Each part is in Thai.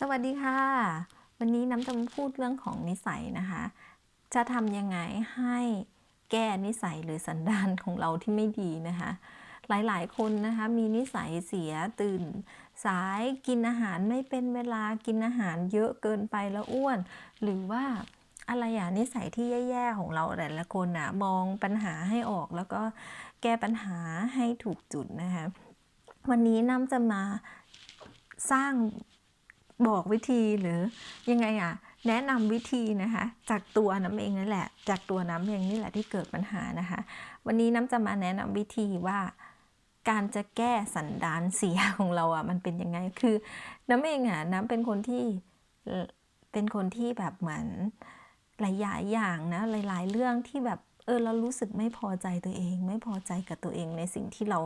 สวัสดีค่ะ วันนี้น้ำจะมาพูดเรื่องของนิสัยนะคะ จะทำยังไงให้แก้นิสัยหรือสันดานของเราที่ไม่ดีนะคะ หลายๆ คนนะคะมีนิสัยเสียตื่น สายกินอาหารไม่เป็นเวลากินอาหารเยอะเกินไปแล้วอ้วน หรือว่าอะไรอะนิสัยที่แย่ๆของเราแต่ละคนอะมองปัญหาให้ออกแล้วก็แก้ปัญหาให้ถูกจุดนะคะ วันนี้น้ำจะมาสร้าง บอกวิธีหรือยังไงอะแนะนำวิธีนะคะ จากตัวน้ำเองนั่นแหละ จากตัวน้ำเองนี่แหละที่เกิดปัญหานะคะ วันนี้น้ำจะมาแนะนำวิธีว่าการจะแก้สันดานเสียของเราอะมันเป็นยังไงคือน้ำเองอะน้ำเป็นคนที่เป็นคนที่แบบเหมือนหลายอย่างนะหลาย ๆ เรื่องที่แบบเออเรารู้สึกไม่พอใจตัวเอง ไม่พอใจกับตัวเองในสิ่งที่เรา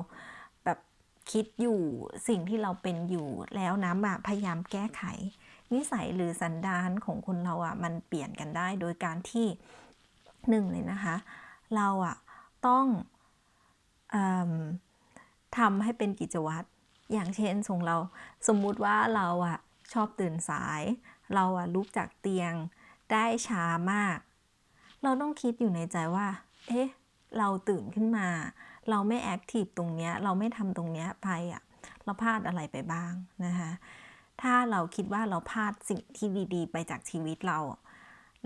คิดอยู่สิ่งที่เราเป็นอยู่แล้วน้ำอะพยายามแก้ไข นิสัยหรือสันดานของคนเราอะมันเปลี่ยนกันได้โดยการที่หนึ่งเลยนะคะ เราอะต้องอทำให้เป็นกิจวัตรอย่างเช่นส่งเราสมมุติว่าเราอะชอบตื่นสาย เราอะลุกจากเตียงได้ช้ามาก เราต้องคิดอยู่ในใจว่า เอ๊ะ เราตื่นขึ้นมา เราไม่แอคทีฟตรงเนี้ยเราไม่ทำตรงเนี้ยไปอะเราพลาดอะไรไปบ้างนะคะถ้าเราคิดว่าเราพลาดสิ่งที่ดีๆ ไปจากชีวิตเรา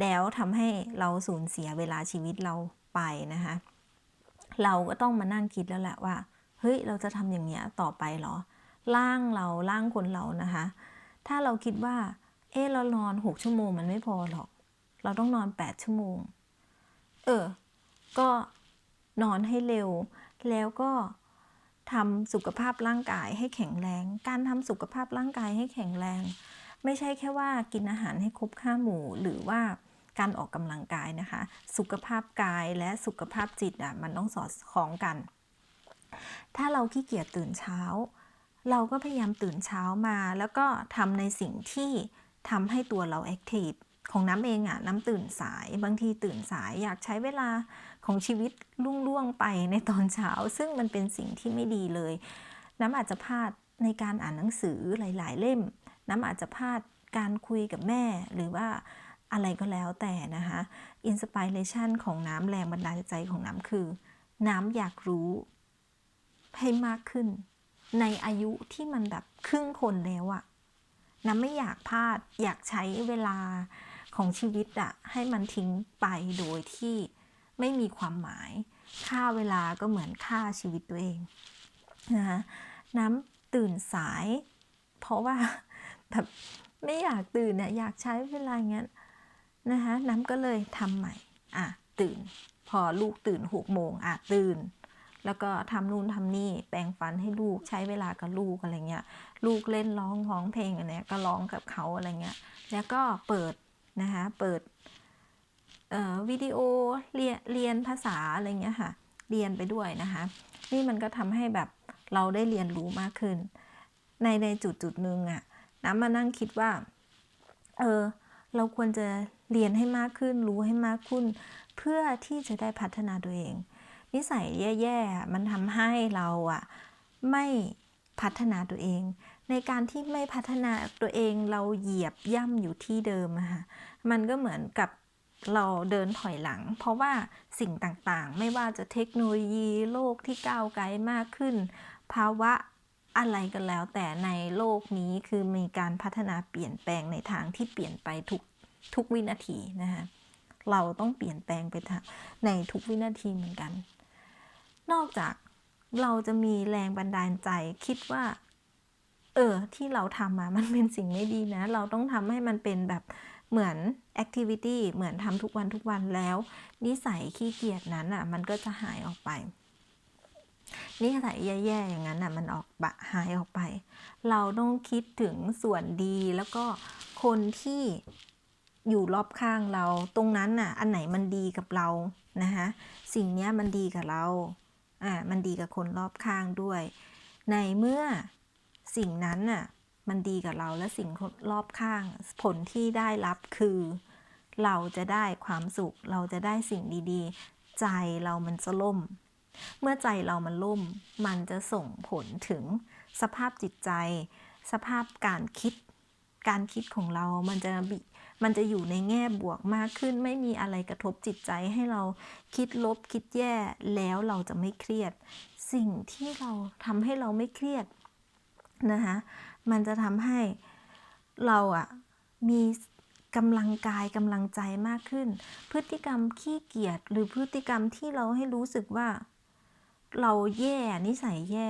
แล้วทำให้เราสูญเสียเวลาชีวิตเราไปนะคะเราก็ต้องมานั่งคิดแล้วแหละว่าเฮ้ยเราจะทำอย่างเงี้ยต่อไปหรอร่างเราร่างคนเรานะคะ ถ้าเราคิดว่า เออเรานอนหกชั่วโมงมันไม่พอหรอก เราต้องนอนแปดชั่วโมง เออ ก็นอนให้เร็ว แล้วก็ทำสุขภาพร่างกายให้แข็งแรง การทำสุขภาพร่างกายให้แข็งแรง ไม่ใช่แค่ว่ากินอาหารให้ครบห้าหมู่ หรือว่าการออกกำลังกายนะคะ สุขภาพกายและสุขภาพจิตอะมันต้องสอดคล้องกัน ถ้าเราขี้เกียจตื่นเช้า เราก็พยายามตื่นเช้ามา แล้วก็ทำในสิ่งที่ทำให้ตัวเราแอคทีฟ ของน้ำเองอะน้ำตื่นสายบางทีตื่นสายอยากใช้เวลาของชีวิตลุ่งล่วงไปในตอนเช้า ซึ่งมันเป็นสิ่งที่ไม่ดีเลย น้ำอาจจะพลาดในการอ่านหนังสือหลาย ๆ เล่ม น้ำอาจจะพลาดการคุยกับแม่ หรือว่าอะไรก็แล้วแต่นะคะอินสปิเรชันของน้ำแรงบันดาลใจของน้ำคือ น้ำอยากรู้ให้มากขึ้น ในอายุที่มันแบบครึ่งคนแล้วอะน้ำไม่อยากพลาดอยากใช้เวลา ของชีวิตอะให้มันทิ้งไปโดยที่ไม่มีความหมาย ค่าเวลาก็เหมือนค่าชีวิตตัวเองนะคะน้ำตื่นสาย เพราะว่าแบบไม่อยากตื่นเนี่ยอยากใช้เวลาอย่างเงี้ยนะคะน้ำก็เลยทำใหม่อะตื่น พอลูกตื่นหกโมงอะตื่น แล้วก็ทำนู่นทำนี่แปรงฟันให้ลูกใช้เวลากับลูกอะไรเงี้ย ลูกเล่นร้องร้องเพลงอันเนี้ยก็ร้องกับเขาอะไรเงี้ย แล้วก็เปิด นะคะ เปิดวิดีโอเรียนเรียนภาษาอะไรเงี้ยค่ะ เรียนไปด้วยนะคะ นี่มันก็ทำให้แบบเราได้เรียนรู้มากขึ้น ในในจุดจุดหนึ่งอะน้ำมานั่งคิดว่า เออ เราควรจะเรียนให้มากขึ้น รู้ให้มากขึ้น เพื่อที่จะได้พัฒนาตัวเอง นิสัยแย่ๆ มันทำให้เราอะไม่พัฒนาตัวเอง ในการที่ไม่พัฒนาตัวเองเราเหยียบย่ำอยู่ที่เดิมอะค่ะมันก็เหมือนกับเราเดินถอยหลัง เพราะว่าสิ่งต่างๆ ไม่ว่าจะเทคโนโลยีโลกที่ก้าวไกลมากขึ้น ภาวะอะไรกันแล้ว แต่ในโลกนี้คือมีการพัฒนาเปลี่ยนแปลงในทางที่เปลี่ยนไปทุกทุกวินาทีนะคะเราต้องเปลี่ยนแปลงไปในทุกวินาทีเหมือนกัน นอกจากเราจะมีแรงบันดาลใจคิดว่า เออ ที่เราทำมามันเป็นสิ่งไม่ดีนะ เราต้องทำให้มันเป็นแบบเหมือนแอคทิวิตี้เหมือนทำทุกวันทุกวันแล้ว นิสัยขี้เกียจนั้นอะ มันก็จะหายออกไป นิสัยแย่ๆอย่างนั้นอะ มันออกบะหายออกไป เราต้องคิดถึงส่วนดีแล้วก็คนที่อยู่รอบข้างเรา ตรงนั้นน่ะ อันไหนมันดีกับเรานะคะสิ่งนี้มันดีกับเรา อ่า มันดีกับคนรอบข้างด้วย ในเมื่อ สิ่งนั้นน่ะมันดีกับเราและสิ่งรอบข้าง ผลที่ได้รับคือ เราจะได้ความสุข เราจะได้สิ่งดีๆ ใจเรามันจะล่ม เมื่อใจเรามันล่ม มันจะส่งผลถึงสภาพจิตใจ สภาพการคิด การคิดของเรามันจะบิมันจะอยู่ในแง่บวกมากขึ้น ไม่มีอะไรกระทบจิตใจให้เราคิดลบคิดแย่แล้วเราจะไม่เครียด สิ่งที่เราทำให้เราไม่เครียด นะคะมันจะทำให้เราอะมีกำลังกายกำลังใจมากขึ้น พฤติกรรมขี้เกียจหรือพฤติกรรมที่เราให้รู้สึกว่า เราแย่นิสัยแย่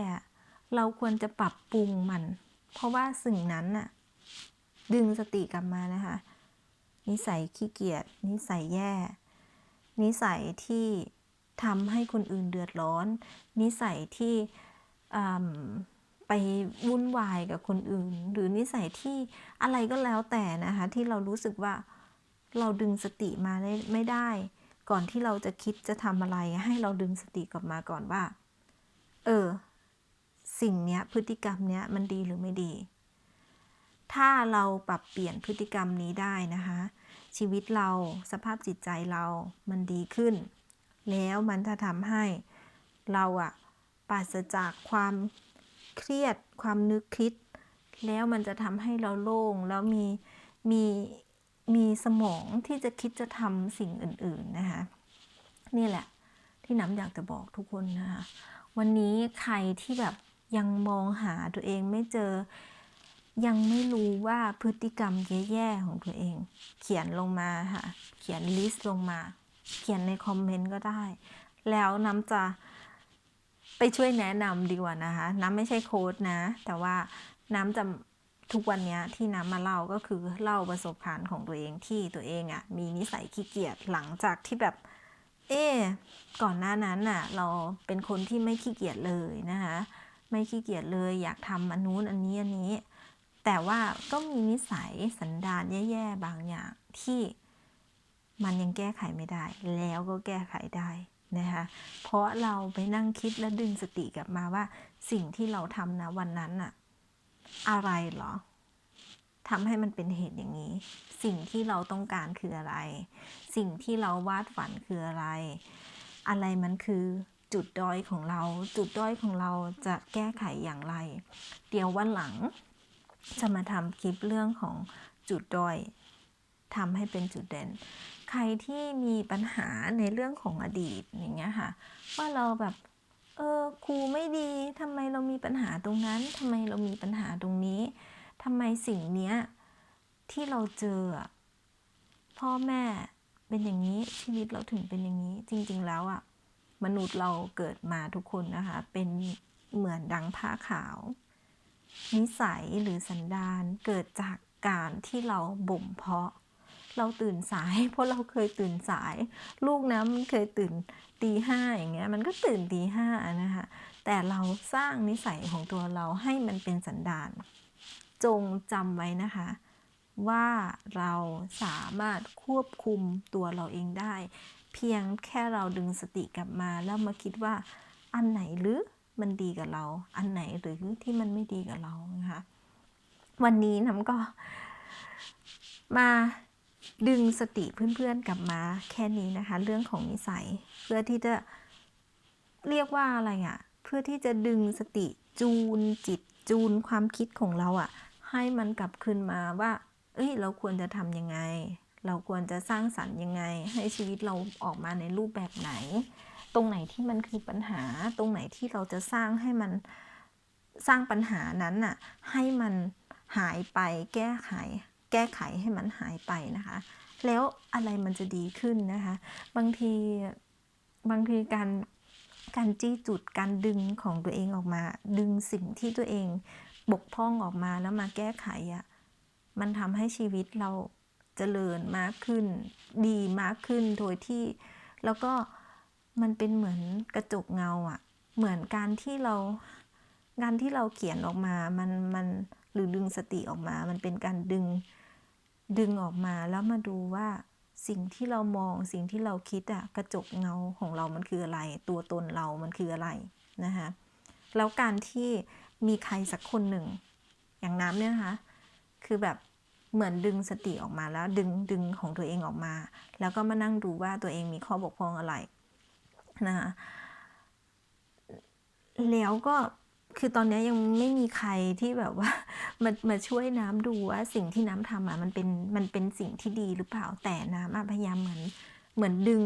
เราควรจะปรับปรุงมัน เพราะว่าสิ่งนั้นน่ะดึงสติกลับมานะคะ นิสัยขี้เกียจนิสัยแย่ นิสัยที่ทำให้คนอื่นเดือดร้อน นิสัยที่อ ไปวุ่นวายกับคนอื่น หรือนิสัยที่อะไรก็แล้วแต่นะคะ ที่เรารู้สึกว่าเราดึงสติมาได้ไม่ได้ ก่อนที่เราจะคิดจะทำอะไร ให้เราดึงสติกลับมาก่อนว่า เออ สิ่งเนี้ยพฤติกรรมเนี้ยมันดีหรือไม่ดี ถ้าเราปรับเปลี่ยนพฤติกรรมนี้ได้นะคะ ชีวิตเราสภาพจิตใจเรามันดีขึ้น แล้วมันจะทำให้เราอะปราศจากความ เครียดความนึกคิด แล้วมันจะทำให้เราโล่งแล้วมีมีมีสมองที่จะคิดจะทำสิ่งอื่น ๆนะคะ นี่แหละที่น้ำอยากจะบอกทุกคนนะคะวันนี้ใครที่แบบยังมองหาตัวเองไม่เจอ ยังไม่รู้ว่าพฤติกรรมแย่ๆของตัวเอง เขียนลงมาค่ะ เขียนลิสต์ลงมา เขียนในคอมเมนต์ก็ได้ แล้วน้ำจะ ไปช่วยแนะนำดีกว่านะคะ น้ำไม่ใช่โค้ดนะ แต่ว่าน้ำจะทุกวันนี้ที่น้ำมาเล่าก็คือเล่าประสบการณ์ของตัวเองที่ตัวเองอะ่ะมีนิสัยขี้เกียจหลังจากที่แบบ เอ๊ก่อนหน้านั้นน่ะ เราเป็นคนที่ไม่ขี้เกียจเลยนะคะ ไม่ขี้เกียจเลยอยากทำอันนู้นอันนี้อันนี้ แต่ว่าก็มีนิสัยสันดานแย่ๆบางอย่างที่มันยังแก้ไขไม่ได้ แล้วก็แก้ไขได้ นะคะเพราะเราไปนั่งคิดและดึงสติกลับมาว่า สิ่งที่เราทำนะวันนั้นอะอะไรเหรอทำให้มันเป็นเหตุอย่างนี้ สิ่งที่เราต้องการคืออะไร สิ่งที่เราวาดฝันคืออะไร อะไรมันคือจุดด้อยของเรา จุดด้อยของเราจะแก้ไขอย่างไร เดี๋ยววันหลังจะมาทำคลิปเรื่องของจุดด้อย ทำให้เป็นจุดเด่น ใครที่มีปัญหาในเรื่องของอดีตอย่างเงี้ยค่ะ ว่าเราแบบเออครูไม่ดีทำไมเรามีปัญหาตรงนั้นทำไมเรามีปัญหาตรงนี้ทำไมสิ่งเนี้ยที่เราเจอพ่อแม่เป็นอย่างนี้ชีวิตเราถึงเป็นอย่างนี้ จริง ๆ แล้วอะมนุษย์เราเกิดมาทุกคนนะคะ เป็นเหมือนดังผ้าขาว นิสัยหรือสันดานเกิดจากการที่เราบ่มเพาะ เราตื่นสาย เพราะเราเคยตื่นสาย ลูกนะมันเคยตื่นตีห้าอย่างเงี้ยมันก็ตื่นตีห้านะคะแต่เราสร้างนิสัยของตัวเราให้มันเป็นสันดาน จงจำไว้นะคะ ว่าเราสามารถควบคุมตัวเราเองได้ เพียงแค่เราดึงสติกลับมา แล้วมาคิดว่าอันไหนหรือมันดีกับเรา อันไหนหรือที่มันไม่ดีกับเรานะคะวันนี้น้ำก็มา ดึงสติเพื่อนๆกลับมาแค่นี้นะคะ เรื่องของนิสัย เพื่อที่จะเรียกว่าอะไรอะ่ะ เพื่อที่จะดึงสติจูนจิตจูนความคิดของเราอะ่ะ ให้มันกลับคืนมาว่า เอ้ย เราควรจะทำยังไง เราควรจะสร้างสรรค์ยังไง ให้ชีวิตเราออกมาในรูปแบบไหน ตรงไหนที่มันคือปัญหา ตรงไหนที่เราจะสร้างให้มันสร้างปัญหานั้นน่ะ ให้มันหายไปแก้ไข แก้ไขให้มันหายไปนะคะ แล้วอะไรมันจะดีขึ้นนะคะ บางทีบางทีการการจี้จุดการดึงของตัวเองออกมา ดึงสิ่งที่ตัวเองบกพร่องออกมาแล้วมาแก้ไขอะ่ะมันทำให้ชีวิตเราเจริญมากขึ้น ดีมากขึ้นโดยที่ แล้วก็มันเป็นเหมือนกระจกเงาอะ่ะ เหมือนการที่เราการที่เราเขียนออกมามันมันหรือดึงสติออกมา มันเป็นการดึง ดึงออกมาแล้วมาดูว่าสิ่งที่เรามองสิ่งที่เราคิดอะกระจกเงาของเรามันคืออะไร ตัวตนเรามันคืออะไรนะคะแล้วการที่มีใครสักคนหนึ่ง อย่างน้ำเนี่ยนะคะ คือแบบเหมือนดึงสติออกมาแล้วดึงดึงของตัวเองออกมา แล้วก็มานั่งดูว่าตัวเองมีข้อบกพร่องอะไรนะคะแล้วก็ คือตอนนี้ยังไม่มีใครที่แบบว่ามามาช่วยน้ำดูว่าสิ่งที่น้ำทำอะมันเป็นมันเป็นสิ่งที่ดีหรือเปล่าแต่น้ำพยายามเหมือนเหมือนดึง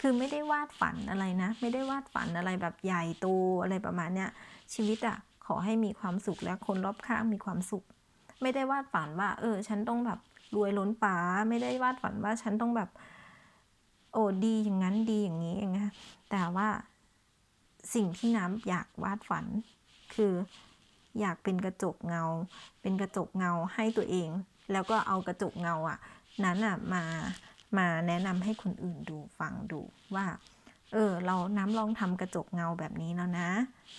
คือไม่ได้วาดฝันอะไรนะ ไม่ได้วาดฝันอะไรแบบใหญ่โตอะไรประมาณเนี้ยชีวิตอะขอให้มีความสุขและคนรอบข้างมีความสุข ไม่ได้วาดฝันว่า เออ ฉันต้องแบบรวยล้นป้าไม่ได้วาดฝันว่าฉันต้องแบบ โอ้ดีอย่างนั้นดีอย่างนี้อย่างเงี้ยแต่ว่าสิ่งที่น้ำอยากวาดฝัน คืออยากเป็นกระจกเงา เป็นกระจกเงาให้ตัวเอง แล้วก็เอากระจกเงาอะ นั้นอะมามาแนะนำให้คนอื่นดูฟังดูว่าเออเราน้ำลองทำกระจกเงาแบบนี้แล้วนะ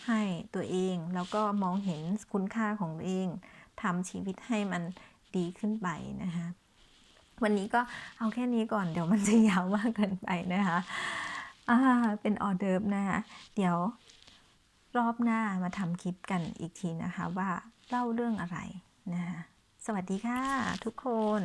ให้ตัวเองแล้วก็มองเห็นคุณค่าของตัวเองทำชีวิตให้มันดีขึ้นไปนะคะวันนี้ก็เอาแค่นี้ก่อนเดี๋ยวมันจะยาวมากเกินไปนะคะอ่าเป็นออเดิร์ฟนะคะเดี๋ยว รอบหน้ามาทำคลิปกันอีกทีนะคะว่าเล่าเรื่องอะไรนะคะสวัสดีค่ะทุกคน